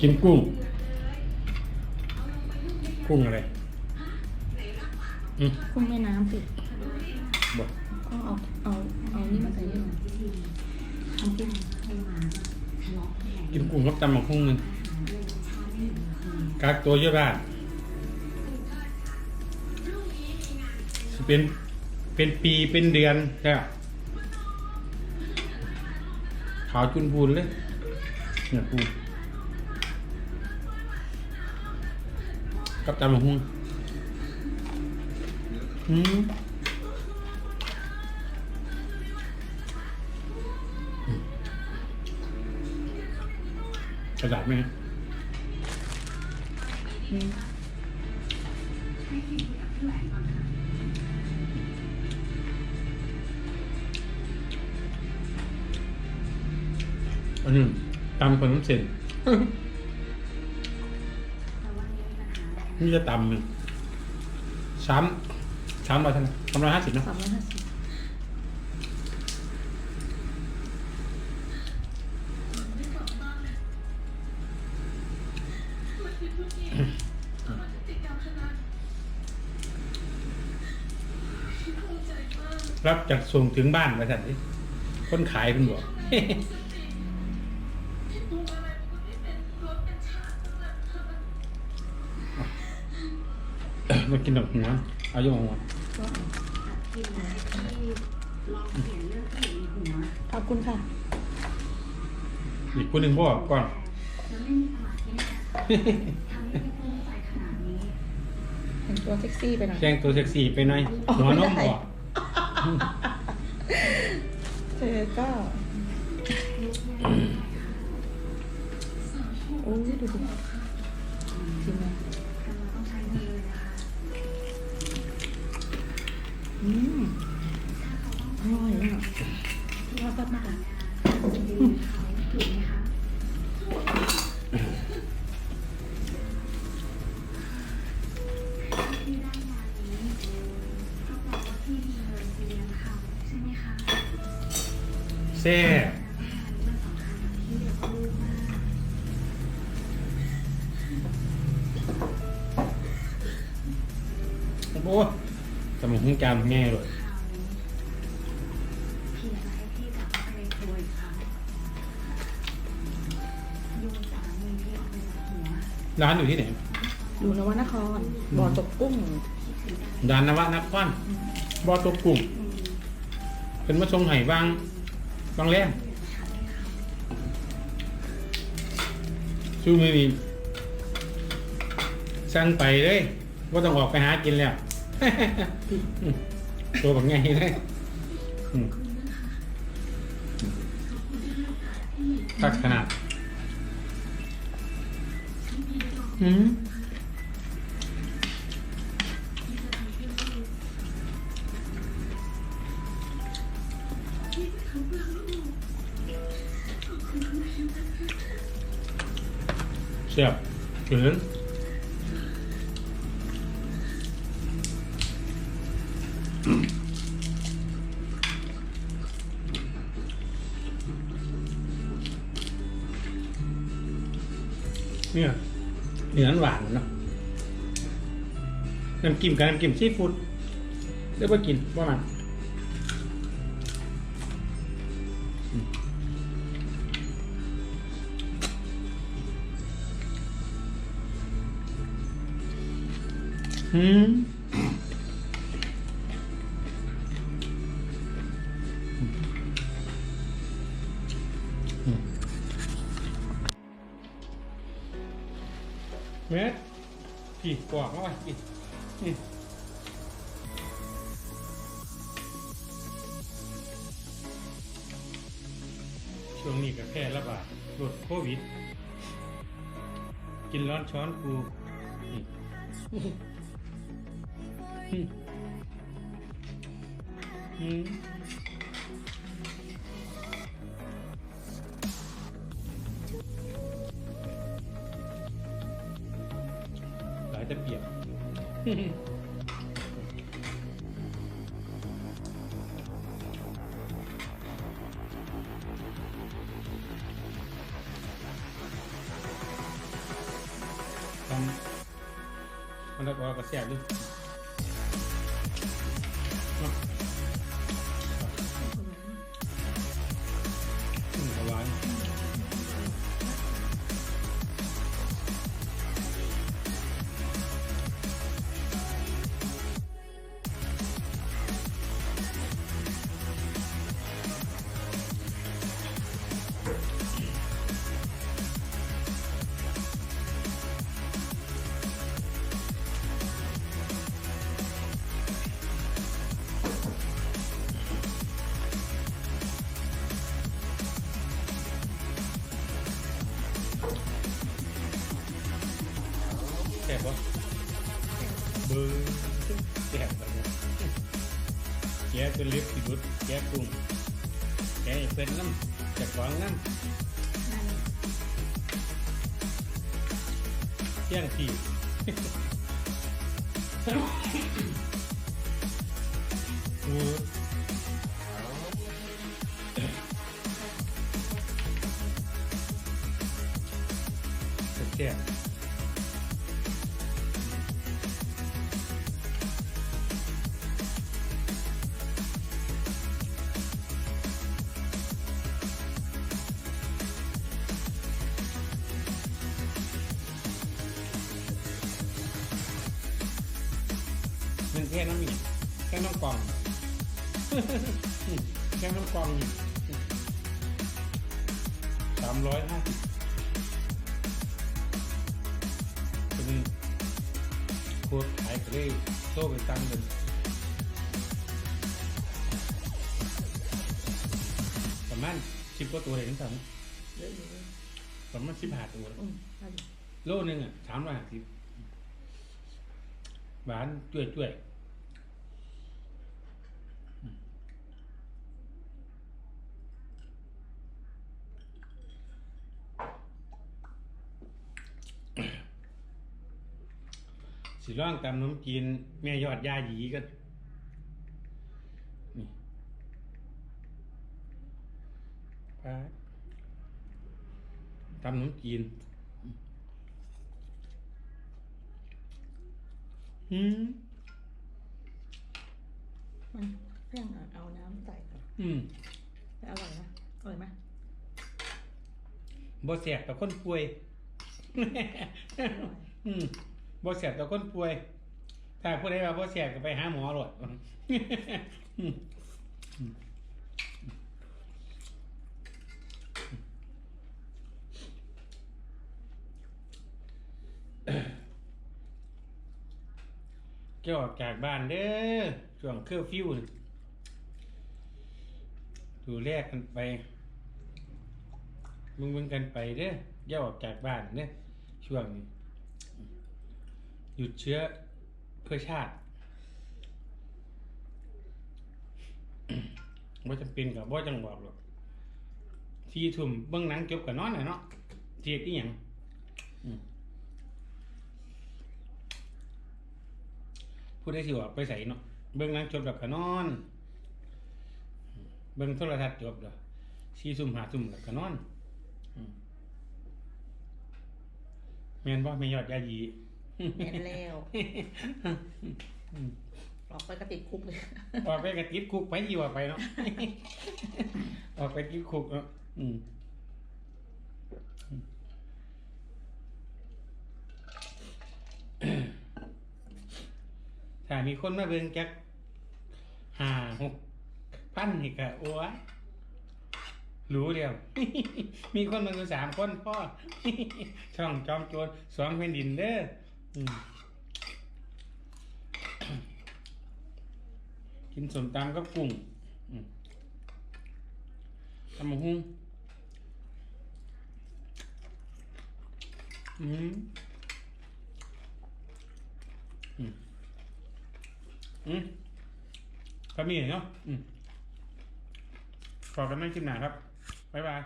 กินกุ้ง กุ้งอะไรอืมกุ้งแม่น้ำปิดบอกก็เอาเอาเอานี่มาใส่นี่หน่อยน้ำจิ้มกินกุ้งกับตำบักหุ่งหนึงกักตัวเยอะบ้านสิเป็นเป็นปีเป็นเดือนใช่ปะขาวจุนพูนเลยเนี่ยปู กับตำบักหุ่งอืมกระดาษไหมอืมอันนี้ตำคนน้ำเส้น นี่จะตำหนึ่งสามสามร้อยเท่าไหร่สามร้อยห้าสิบเนอะสามร้อยห้าสิบรับจากส่งถึงบ้านไปสั่นดิคนขายเป็นบอก มากินดอกหัวเอาโยงหัวก็ขอบคุณค่ะ อีกคนหนึ่งบอกก่อนแต่งตัวเซ็กซี่ไปหน่อยแจ้งตัวเซ็กซี่ไปหน่อยอ๋อหัวนมไม่ได้บอกเธอก็โอ้ยดูดิ อืมอร่อยอะชอบมากเซ่บ สมองหุ้งจามแง่เลยร้านอยู่ที่ไหนอยู่นวนครบ่อตกกุ้งดานนวะนับก้อนบอตัวกลุ่มเป็นมาทรงไห่บางบางแรงสู้ไม่มีสั่งไปเลยว่าต้องออกไปหากินแล้วอืม ตัวแบบไงเลยอืมทักขนาด อืมเสียบถึง เนี่ยเนื้อหวานเนาะน้ำกิมกับน้ำกิมซีฟู้ดเรียกว่ากินว่ามันอืม เม็ดพี่กวากมาไว้พี่นี่ช่วงนี้ก็แพร่ระบาดโรคโควิด กินร้อนช้อนกูนี่อืม อืมหลายจะเปียกมันตะกอกระแสบด้วย บปะเบอร์แสบแบบนี้แกเป็นเล็บสิบุตรแกกุ้งแกเป็นน้ำจากวางน้ำเที่ยงทีโค่น้ำมีแค่น้ำกล่องแค่น้ำกล่องสามร้อยห้าสิบเป็นโคตรขายก็ได้โซ่ไปตั้งเลยประมาณสิบกว่าตัวเลยทั้งสามเยอะอยู่เลยประมาณสิบห้าตัวอืมใช่โลนึงอะสามร้อยห้าสิบหวานจุ่ยจุ่ย สิร่องตำน้ำจีนแม่ยอดยาหยีกันนี่ไปตำน้ำจีนอืมมันเรื่องเอาน้ำใส่ก่อนอืมแต่อร่อยนะอร่อยไหมบ่แสบต่อคนป่วย อร่อย อืม บ่แสบต่อคนป่วย ถ้าผู้ใดว่าบ่แสบก็ไปหาหมอโลดอืมอืมเกี่ยวออกจากบ้านเด้อช่วงเครื่อร์ฟิวดูแลกันไปมึงมึงกันไปเด้ออย่าออกจากบ้านเด้อช่วงนี้ หยุดเชื้อเพื่อชาติว่าจำเป็นกับว่าจังบอกหรอกทีทุ่มเบื้องหนังจบกับนอนน่ะเนาะเทียดที่หยังอืมผู้ได้สิว่าไปใส่เนาะเบื้องหนังจบแล้วก็นอน เบื้องโทรทัศน์จบแล้วชีซุ่มหาซุ่มแล้วก็นอนอืมแม่นบ่แม่ยอดยายี เห็นแล้วออกไปกระติดคุกเลย ออกไปกระติดคุกไปยี่ว่าไปเนาะ ออกไปติดคุกเนาะอืมถ้ามีคนมาเบิ่งจักห้าหกพันนี่ก็โอ้ยรู้เดียว มีคนมาอยู่สามคนพ่อ ช่องจอมโจรสองแผ่นดินเด้อ กินสมตำกับกุ้งอืมตำมะฮุ่งอืมอืมอืมก็มีเนาะอืมขอกันไม่คลิปหนาครับ บ๊ายบาย